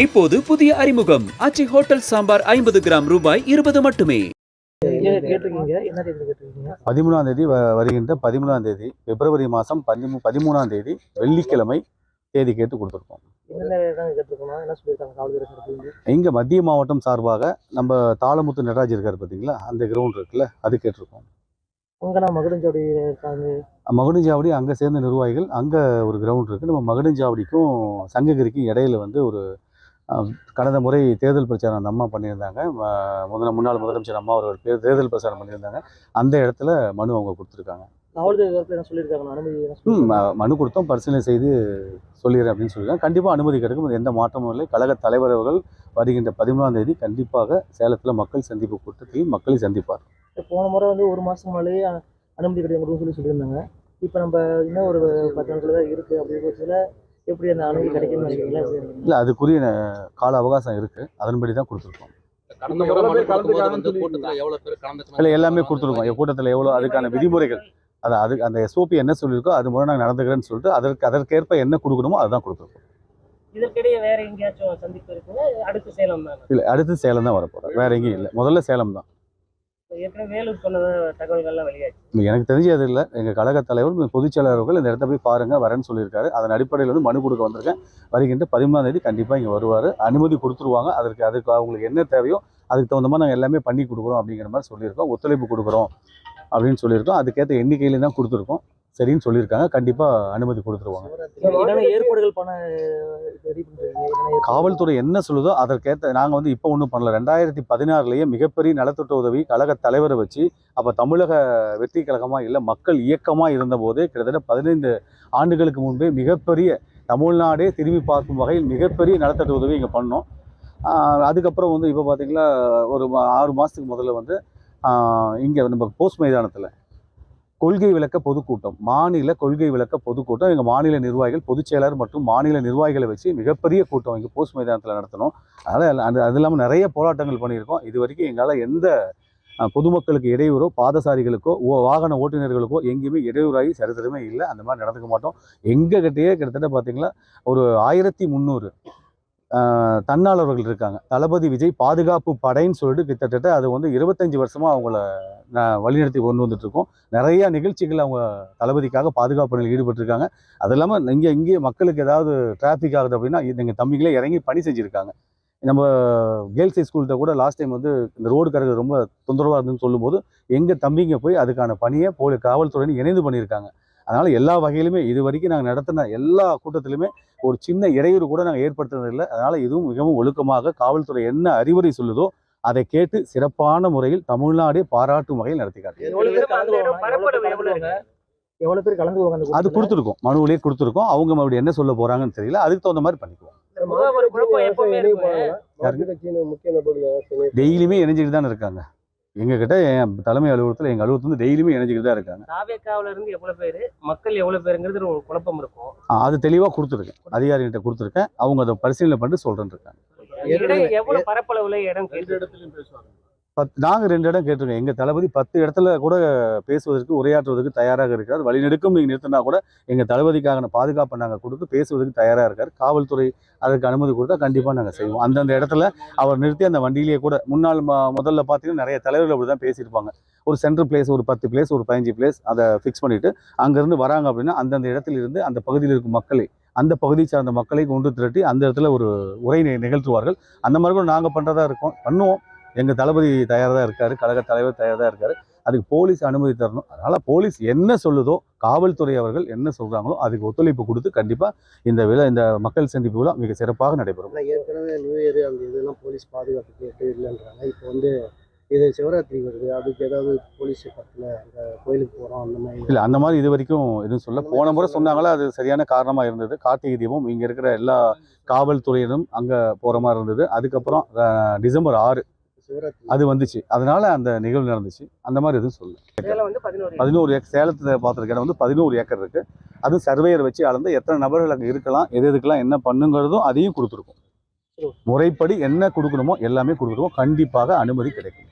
இப்போது புதிய அறிமுகம். அச்சி ஹோட்டல் சாம்பார் ஐம்பது கிராம் ரூபாய் இருபது மட்டுமே. பதிமூணாம் தேதி வருகின்ற பதிமூணாம் தேதி பிப்ரவரி மாதம் பதிமூ பதிமூணாம் தேதி வெள்ளிக்கிழமை தேதி கேட்டு கொடுத்துருக்கோம். இங்கே மத்திய மாவட்டம் சார்பாக நம்ம தாளமுத்து நடராஜ் இருக்கார் பார்த்தீங்களா அந்த கிரவுண்ட் இருக்குல்ல அது கேட்டிருக்கோம். மகுடஞ்சாவடி அங்கே சேர்ந்த நிர்வாகிகள் அங்கே ஒரு கிரவுண்ட் இருக்குது நம்ம மகுடஞ்சாவடிக்கும் சங்ககிரிக்கும் இடையில வந்து ஒரு கடந்த முறை தேர்தல் பிரச்சாரம் அந்த அம்மா பண்ணியிருந்தாங்க. முதல்ல முன்னாள் முதலமைச்சர் அம்மா அவர்கள் தே- தேர்தல் பிரச்சாரம் பண்ணியிருந்தாங்க. அந்த இடத்துல மனு அவங்க கொடுத்துருக்காங்க. மனு கொடுத்தோம். பரிசீலனை செய்து சொல்லிடுறேன் அப்படின்னு சொல்லியிருக்காங்க. கண்டிப்பாக அனுமதி கிடைக்கும். எந்த மாற்றமும் இல்லை. கழக தலைவர் அவர்கள் வருகின்ற பதிமூணாம் தேதி கண்டிப்பாக சேலத்தில் மக்கள் சந்திப்பு கூட்டத்தில் மக்களை சந்திப்பார். போன முறை வந்து ஒரு மாதம் முன்னாலேயே அ- அனுமதி கிடைக்கும் சொல்லி சொல்லியிருந்தாங்க. இப்போ நம்ம இன்னும் ஒரு பத்து நாட்கள் தான் இருக்குது அப்படி பட்சத்தில் எப்படி அந்த அனுமதி கிடைக்கும்னு நினைக்கிறீங்களா? எப்படி நினைக்கிறீங்க? இல்லை அதுக்குரிய கால அவகாசம் இருக்குது அதன்படி தான் கொடுத்துருக்கோம். இல்லை எல்லாமே கொடுத்துருக்கோம். கூட்டத்தில் எவ்வளோ அதுக்கான விதிமுறைகள். அது அது அந்த எஸ்ஓபி என்ன சொல்லியிருக்கோ அது முறை நாங்கள் நடந்துக்கிறேன்னு சொல்லிட்டு அதற்கு அதற்கேற்ப என்ன கொடுக்கணுமோ அதுதான் கொடுத்துருக்கோம். இதற்கிடையே வேற எங்கேயாச்சும் சந்திப்பு இருக்குங்க அடுத்து சேலம் தான்? இல்லை அடுத்து சேலம் தான் வரப்போகிறோம் வேற எங்கேயும் இல்லை. முதல்ல சேலம் தான். எனக்கு தெரிஞ்சு அது இல்லை. எங்கள் கழக தலைவர் பொதுச் செயலாளர்கள் இந்த இடத்த போய் பாருங்க வரேன்னு சொல்லியிருக்காரு. அதன் அடிப்படையில் வந்து மனு கொடுக்க வந்திருக்கேன். வருகின்ற பதிமூணாம் தேதி கண்டிப்பாக இங்கே வருவார். அனுமதி கொடுத்துருவாங்க. அதற்கு அதுக்கு அவங்களுக்கு என்ன தேவையோ அதுக்கு தகுந்த மாதிரி நாங்கள் எல்லாமே பண்ணி கொடுக்குறோம் அப்படிங்கிற மாதிரி சொல்லியிருக்கோம். ஒத்துழைப்பு கொடுக்குறோம் அப்படின்னு சொல்லியிருக்கோம். அதுக்கேற்ற எண்ணிக்கையில தான் கொடுத்துருக்கோம். சரின்னு சொல்லியிருக்காங்க. கண்டிப்பாக அனுமதி கொடுத்துருவாங்க. ஏற்பாடுகள் பண்ண? காவல்துறை என்ன சொல்லுதோ அதற்கேற்ற நாங்கள் வந்து இப்போ ஒன்றும் பண்ணல. ரெண்டாயிரத்தி பதினாறுலேயே மிகப்பெரிய நலத்திட்ட உதவி கழக தலைவரை வச்சு அப்போ தமிழக வெற்றி கழகமாக இல்லை மக்கள் இயக்கமாக இருந்தபோதே கிட்டத்தட்ட பதினைந்து ஆண்டுகளுக்கு முன்பே மிகப்பெரிய தமிழ்நாடே திரும்பி பார்க்கும் வகையில் மிகப்பெரிய நலத்திட்ட உதவி இங்கே பண்ணோம். அதுக்கப்புறம் வந்து இப்போ பார்த்தீங்கன்னா ஒரு மா- ஆறு மாதத்துக்கு முதல்ல வந்து இங்கே நம்ம போஸ்ட் மைதானத்தில் கொள்கை விளக்க பொதுக்கூட்டம். மாநில கொள்கை விளக்க பொதுக்கூட்டம். எங்கள் மாநில நிர்வாகிகள் பொதுச் செயலாளர் மற்றும் மாநில நிர்வாகிகளை வச்சு மிகப்பெரிய கூட்டம் இங்கே போஸ்ட் மைதானத்தில் நடத்தணும். அதனால் அது அது இல்லாமல் நிறைய போராட்டங்கள் பண்ணியிருக்கோம். இது வரைக்கும் எங்களால் எந்த பொதுமக்களுக்கு இடையூறோ பாதசாரிகளுக்கோ ஓ வாகன ஓட்டுநர்களுக்கோ எங்கேயுமே இடையூறாகி சரித்திரமே இல்லை. அந்த மாதிரி நடந்துக்க மாட்டோம். எங்கள் கிட்டேயே கிட்டத்தட்ட பார்த்தீங்கன்னா ஒரு ஆயிரத்தி முந்நூறு தன்னாளர்கள் இருக்காங்க. தளபதி விஜய் பாதுகாப்பு படைன்னு சொல்லிட்டு கிட்டத்தட்ட அது வந்து இருபத்தஞ்சி வருஷமாக அவங்கள நான் வழிநடத்தி கொண்டு வந்துட்டுருக்கோம். நிறையா நிகழ்ச்சிகள் அவங்க தளபதிக்காக பாதுகாப்பு பணியில் ஈடுபட்டிருக்காங்க. அது இல்லாமல் இங்கே இங்கேயே மக்களுக்கு ஏதாவது டிராஃபிக் ஆகுது அப்படின்னா எங்கள் தம்பிகளே இறங்கி பணி செஞ்சுருக்காங்க. நம்ம கேர்ள்ஸ் ஹை ஸ்கூல்கிட்ட கூட லாஸ்ட் டைம் வந்து இந்த ரோடு கரகு ரொம்ப தொந்தரவாக இருந்துன்னு சொல்லும்போது எங்கள் தம்பிங்க போய் அதுக்கான பணியை போலி காவல்துறையினர் இணைந்து பண்ணியிருக்காங்க. அதனால் எல்லா வகையிலுமே இது வரைக்கும் நாங்கள் நடத்தின எல்லா கூட்டத்திலுமே ஒரு சின்ன இடையூறு கூட நாங்கள் ஏற்படுத்துனதில்லை. அதனால் இதுவும் மிகவும் ஒழுக்கமாக காவல்துறை என்ன அறிவுரை சொல்லுதோ அதை கேட்டு சிறப்பான முறையில் தமிழ்நாடே பாராட்டும் வகையில் நடத்தி காட்டு எவ்வளவு பேர் அந்த அது? கொடுத்துருக்கோம். மனுவிலே கொடுத்துருக்கோம். அவங்க மறுபடியும் என்ன சொல்ல போறாங்கன்னு தெரியல. அதுக்கு தகுந்த மாதிரி பண்ணிக்குவோம். டெய்லியுமே இணைஞ்சிட்டு தானே இருக்காங்க. எங்ககிட்ட என் தலைமை அலுவலகத்தில் எங்கள் அலுவலகத்தில் வந்து டெய்லியுமே இணைஞ்சிட்டு தான் இருக்காங்க. தாவேக்காவுல இருந்து எவ்வளவு பேரு? மக்கள் எவ்வளவு பேருங்கிறது ஒரு குழப்பம் இருக்கும். ஆ, அது தெளிவாக கொடுத்துருக்கேன். அதிகாரிகிட்ட கொடுத்துருக்கேன். அவங்க அதை பரிசீலனை பண்ணிட்டு சொல்கிறேன்னு இருக்காங்க. இடம் எவ்வளவு பரப்பளவுல இடம் கேட்டு பத் நாங்கள் ரெண்டு இடம் கேட்டிருக்கோம். எங்கள் தளபதி பத்து இடத்துல கூட பேசுவதற்கு உரையாற்றுவதற்கு தயாராக இருக்கிறார். வழிநெடுக்கும் நீங்கள் நிறுத்தினா கூட எங்கள் தளபதிக்கான பாதுகாப்பை நாங்கள் கொடுத்து பேசுவதற்கு தயாராக இருக்கார். காவல்துறை அதற்கு அனுமதி கொடுத்தா கண்டிப்பாக நாங்கள் செய்வோம். அந்தந்த இடத்துல அவர் நிறுத்தி அந்த வண்டியிலேயே கூட முன்னாள் ம- முதல்ல பார்த்தீங்கன்னா நிறைய தலைவர்கள் அப்படி தான் பேசியிருப்பாங்க. ஒரு சென்ட்ரல் பிளேஸ் ஒரு பத்து பிளேஸ் ஒரு பதினஞ்சு பிளேஸ் அதை ஃபிக்ஸ் பண்ணிவிட்டு அங்கேருந்து வராங்க அப்படின்னா அந்தந்த இடத்துல இருந்து அந்த பகுதியில் இருக்கும் மக்களை அந்த பகுதியை சார்ந்த மக்களை கொண்டு திரட்டி அந்த இடத்துல ஒரு உரை நிகழ்த்துவார்கள். அந்த மாதிரி கூட நாங்கள் பண்ணுறதா இருக்கோம். பண்ணுவோம். எங்கள் தளபதி தயாராக தான் இருக்காரு கழக தலைவர் தயாராக தான் இருக்காரு. அதுக்கு போலீஸ் அனுமதி தரணும். அதனால போலீஸ் என்ன சொல்லுதோ காவல்துறை அவர்கள் என்ன சொல்றாங்களோ அதுக்கு ஒத்துழைப்பு கொடுத்து கண்டிப்பா இந்த விழா இந்த மக்கள் சந்திப்பு விழா மிக சிறப்பாக நடைபெறும். ஏற்கனவே நியூ இயர் அந்த இதெல்லாம் போலீஸ் பாதுகாப்பு கேட்டு இல்லைன்றாங்க. இப்போ வந்து இது சிவராத்திரி வருது. அதுக்கு ஏதாவது போலீஸ் பக்கத்தில் அந்த கோயிலுக்கு போகிறோம் அந்த மாதிரி. இல்லை அந்த மாதிரி இது வரைக்கும் எதுவும் சொல்ல போன முறை சொன்னாங்களா அது சரியான காரணமாக இருந்தது. கார்த்திகை தீபம் இங்கே இருக்கிற எல்லா காவல்துறையினரும் அங்கே போகிற மாதிரி இருந்தது. அதுக்கப்புறம் டிசம்பர் ஆறு அது வந்துச்சு. அதனால அந்த நிகழ்வு நடந்துச்சு. அந்த மாதிரி எதுவும் சொல்ல சேலம் வந்து பதினோரு ஏக்கர். சேலத்தில் பார்த்துருக்க இடம் வந்து பதினோரு ஏக்கர் இருக்கு. அதுவும் சர்வேயர் வச்சு அளந்து எத்தனை நபர்கள் அங்கே இருக்கலாம் எது எதுக்கெல்லாம் என்ன பண்ணுங்கிறதும் அதையும் கொடுத்துருக்கோம். முறைப்படி என்ன கொடுக்கணுமோ எல்லாமே கொடுத்துருவோம் கண்டிப்பாக அனுமதி கிடைக்கும்.